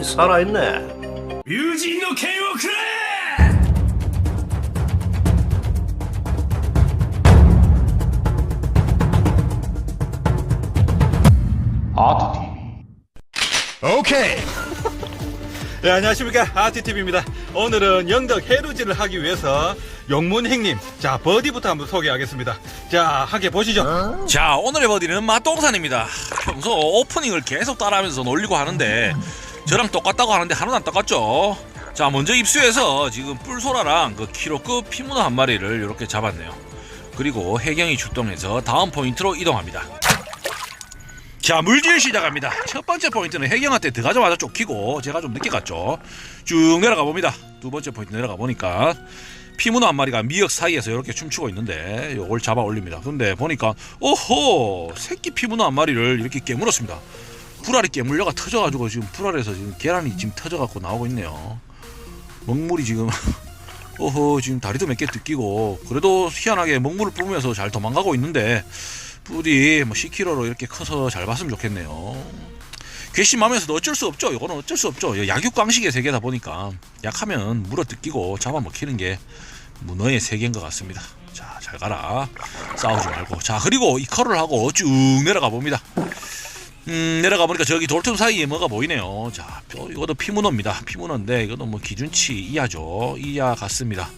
이 살아있네. 뮤진노 케이오 크래! 아트 TV. 오케이. 네, 안녕하십니까 아트 TV입니다. 오늘은 영덕 해루질을 하기 위해서 영문행님, 자 버디부터 한번 소개하겠습니다. 자 하게 보시죠. 어? 자 오늘의 버디는 마똥산입니다. 평소 오프닝을 계속 따라하면서 놀리고 하는데 저랑 똑같다고 하는데 하나도 안 똑같죠? 자 먼저 입수해서 지금 뿔소라랑 그 키로급 피문어 한 마리를 이렇게 잡았네요. 그리고 해경이 출동해서 다음 포인트로 이동합니다. 자 물질 시작합니다. 첫 번째 포인트는 해경한테 들어가자마자 쫓기고 제가 좀 늦게 갔죠. 쭉 내려가 봅니다. 두 번째 포인트 내려가 보니까 피문어 한 마리가 미역 사이에서 이렇게 춤추고 있는데 요걸 잡아 올립니다. 근데 보니까 오호! 새끼 피문어 한 마리를 이렇게 깨물었습니다. 불알이 깨물려가 터져가지고 지금 불알에서 지금 계란이 지금 터져갖고 나오고 있네요. 먹물이 지금 오호 지금 다리도 몇 개 뜯기고 그래도 희한하게 먹물을 뿜으면서 잘 도망가고 있는데 뿌리 뭐 10kg로 이렇게 커서 잘 봤으면 좋겠네요. 괘씸하면서도 어쩔 수 없죠. 이거는 어쩔 수 없죠. 약육강식의 세계다 보니까 약하면 물어 뜯기고 잡아먹히는 게 문어의 세계인 것 같습니다. 자, 잘 가라. 싸우지 말고. 자, 그리고 이 컬을 하고 쭉 내려가 봅니다. 음, 내려가 보니까 저기 돌틈 사이에 뭐가 보이네요. 자, 뼈- 이것도 피문어입니다. 피문어인데 이것도 뭐 기준치 이하죠. 이하 같습니다.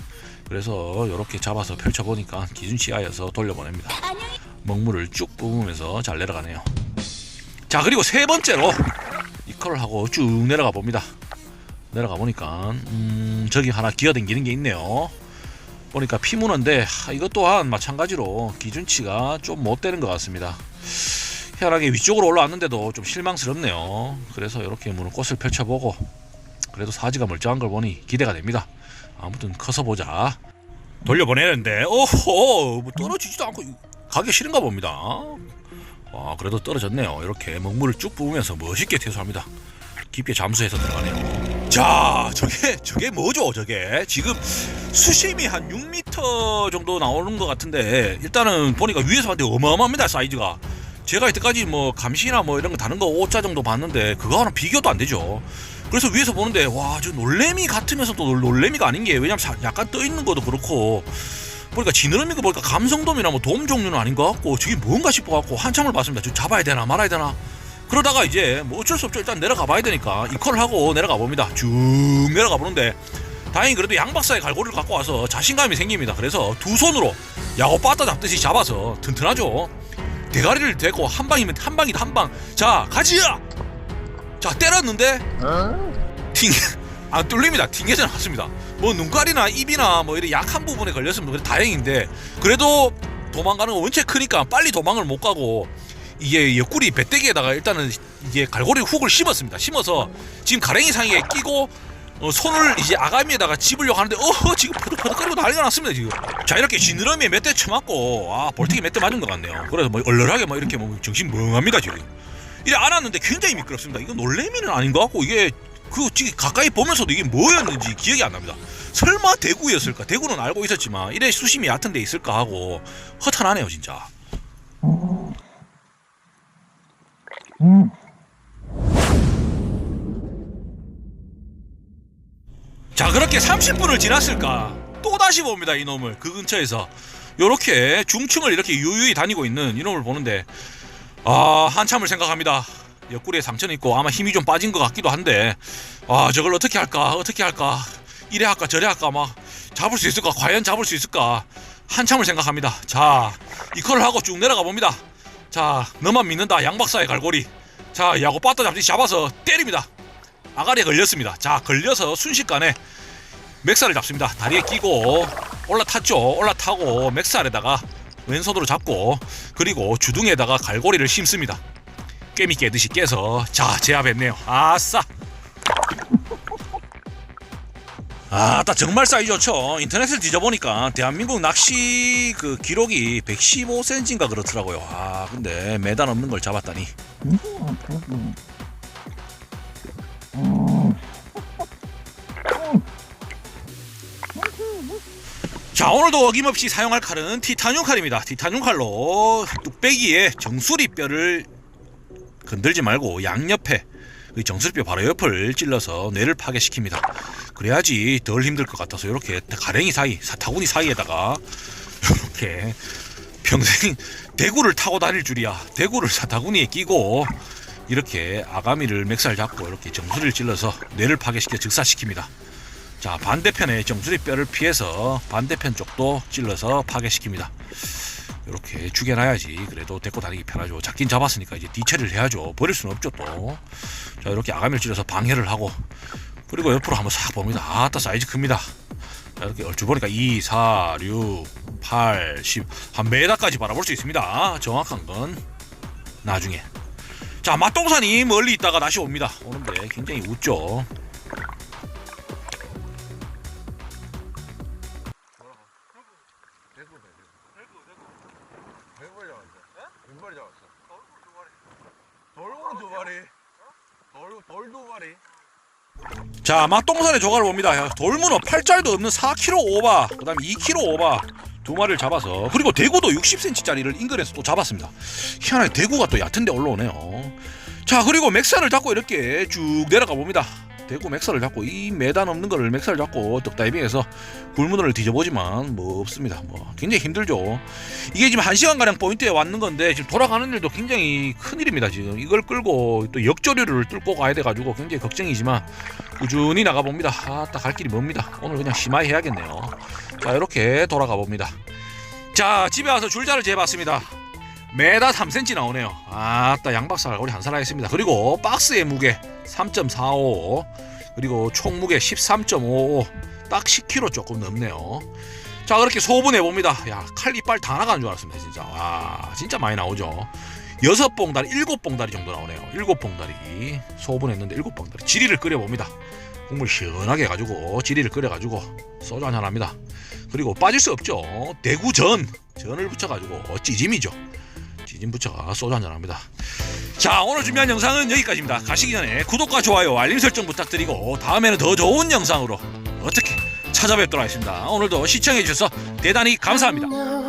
그래서 이렇게 잡아서 펼쳐 보니까 기준치 이하여서 돌려보냅니다. 먹물을 쭉 뿜으면서 잘 내려가네요. 자 그리고 세 번째로 이 컬을 하고 쭉 내려가 봅니다 내려가 보니까 음, 저기 하나 기어댕기는 게 있네요 보니까 피문어인데 하, 이것 또한 마찬가지로 기준치가 좀 못 되는 것 같습니다 희한하게 위쪽으로 올라왔는데도 좀 실망스럽네요. 그래서 이렇게 무는 꽃을 펼쳐보고 그래도 사지가 멀쩡한 걸 보니 기대가 됩니다. 아무튼 커서 보자. 돌려보내는데. 오호 뭐 떨어지지도 않고 가기 싫은가 봅니다. 와 그래도 떨어졌네요. 이렇게 먹물을 쭉 부으면서 멋있게 퇴소합니다. 깊게 잠수해서 들어가네요. 자 저게 저게 뭐죠 저게? 지금 수심이 한 6m 정도 나오는 것 같은데 일단은 보니까 위에서 봤는데 어마어마합니다 사이즈가 제가 이때까지 뭐 감시나 뭐 이런 거 다른 거 5자 정도 봤는데 그거와는 비교도 안 되죠 그래서 위에서 보는데 와 저 놀래미 같으면서도 놀- 놀래미가 아닌 게 왜냐면 사- 약간 떠 있는 것도 그렇고 보니까 지느러미가 보니까 감성돔이나 뭐 돔 종류는 아닌 것 같고 저게 뭔가 싶어 갖고 한참을 봤습니다. 저 잡아야 되나 말아야 되나. 그러다가 이제 뭐 어쩔 수 없죠. 일단 내려가 봐야 되니까 이 컬을 하고 내려가 봅니다. 쭉 내려가 보는데 다행히 그래도 양박사의 갈고리를 갖고 와서 자신감이 생깁니다. 그래서 두 손으로 야구 빠따 잡듯이 잡아서 튼튼하죠. 대가리를 대고 한 방이면 한 방이다 한 방. 자 가지야. 자 때렸는데 튕, 안 뚫립니다. 튕겨져 나왔습니다. 뭐 눈깔이나 입이나 뭐 이런 약한 부분에 걸렸으면 그래 다행인데 그래도 도망가는 거 원체 크니까 빨리 도망을 못 가고 이게 옆구리 배때기에다가 일단은 이게 갈고리 훅을 심었습니다. 심어서 지금 가랭이 상에 끼고 어, 손을 이제 아가미에다가 집으려고 하는데 어허 지금 퍼득퍼득거리고 난리가 났습니다 지금 자 이렇게 지느러미에 몇 대 쳐맞고 아 볼텍이 몇대 맞은 것 같네요 그래서 뭐 얼얼하게 뭐 이렇게 뭐 정신 멍합니다 지금 이래 안았는데 굉장히 미끄럽습니다 이거 놀래미는 아닌 것 같고 이게 그 지금 가까이 보면서도 이게 뭐였는지 기억이 안 납니다. 설마 대구였을까? 대구는 알고 있었지만 이래 수심이 얕은 데 있을까 하고 허탄하네요 진짜. 자 그렇게 30분을 지났을까? 또 다시 봅니다 이놈을. 그 근처에서. 요렇게 중층을 이렇게 유유히 다니고 있는 이놈을 보는데 아 한참을 생각합니다. 옆구리에 상처는 있고 아마 힘이 좀 빠진 것 같기도 한데 아 저걸 어떻게 할까? 어떻게 할까? 이래 할까 저래 할까? 막 잡을 수 있을까? 과연 잡을 수 있을까? 한참을 생각합니다. 자 이컬을 하고 쭉 내려가 봅니다. 자 너만 믿는다 양박사의 갈고리. 자 야구 빠따 잡지 잡아서 때립니다 아가리에 걸렸습니다. 자 걸려서 순식간에 맥살을 잡습니다. 다리에 끼고 올라탔죠. 올라타고 맥살에다가 왼손으로 잡고 그리고 주둥이에다가 갈고리를 심습니다. 꿰미 깨듯이 깨서 자 제압했네요. 아싸! 아따 정말 사이즈 좋죠 인터넷을 뒤져보니까 대한민국 낚시 그 기록이 115cm인가 그렇더라고요. 아 근데 매단 없는 걸 잡았다니 자 오늘도 어김없이 사용할 칼은 티타늄 칼입니다 티타늄 칼로 뚝배기에 정수리 뼈를 건들지 말고 양옆에 그 정수리뼈 바로 옆을 찔러서 뇌를 파괴시킵니다. 그래야지 덜 힘들 것 같아서 이렇게 가랭이 사이, 사타구니 사이에다가 이렇게 평생 대구를 타고 다닐 줄이야. 대구를 사타구니에 끼고 이렇게 아가미를 맥살 잡고 이렇게 정수리를 찔러서 뇌를 파괴시켜 즉사시킵니다. 자 반대편에 정수리 뼈를 피해서 반대편 쪽도 찔러서 파괴시킵니다. 이렇게 죽여놔야지 그래도 데리고 다니기 편하죠. 잡긴 잡았으니까 이제 뒤처리를 해야죠. 버릴 수는 없죠 또. 자 이렇게 아가미를 찔러서 방해를 하고 그리고 옆으로 한번 싹 봅니다. 아따 사이즈 큽니다. 자, 이렇게 얼추 보니까 2, 4, 6, 8, 10, 한 메다까지 바라볼 수 있습니다. 정확한 건 나중에. 자, 맛동산이 멀리 있다가 다시 옵니다. 오는데 굉장히 웃죠. 자, 맛동산의 조과를 봅니다. 야, 돌문어 8잘도 없는 4kg 오바, 그 다음에 2kg 오바 두 마리를 잡아서 그리고 대구도 60cm짜리를 인근에서 또 잡았습니다. 희한하게 대구가 또 얕은데 올라오네요. 자, 그리고 맥살을 잡고 이렇게 쭉 내려가 봅니다. 대구 맥살을 잡고 이 매단 없는 거를 맥살을 잡고 떡다이빙해서 굴문어를 뒤져보지만 뭐 없습니다. 뭐 굉장히 힘들죠. 이게 지금 한 시간 가량 포인트에 왔는 건데 지금 돌아가는 일도 굉장히 큰 일입니다. 지금 이걸 끌고 또 역조류를 뚫고 가야 돼 가지고 굉장히 걱정이지만 꾸준히 나가 봅니다. 아따 갈 길이 멉니다. 오늘 그냥 심하게 해야겠네요. 자 이렇게 돌아가 봅니다. 자 집에 와서 줄자를 재봤습니다. 매다 3cm 나오네요. 아따 양박살 우리 한살 하겠습니다. 그리고 박스의 무게 3.45 그리고 총 무게 13.55딱 10kg 조금 넘네요. 자 그렇게 소분해 봅니다. 야 칼 이빨 다 나가는 줄 알았습니다. 진짜 와 진짜 많이 나오죠. 여섯 봉다리, 일곱 봉다리 정도 나오네요. 일곱 봉다리 소분했는데 일곱 봉다리. 지리를 끓여 봅니다. 국물 시원하게 해가지고 지리를 끓여가지고 소주 한잔 합니다. 그리고 빠질 수 없죠. 대구전 전을 붙여가지고 찌짐이죠. 찌짐 붙여가 소주 한잔 합니다. 자 오늘 준비한 영상은 여기까지입니다. 가시기 전에 구독과 좋아요, 알림 설정 부탁드리고 다음에는 더 좋은 영상으로 어떻게 찾아뵙도록 하겠습니다. 오늘도 시청해 주셔서 대단히 감사합니다.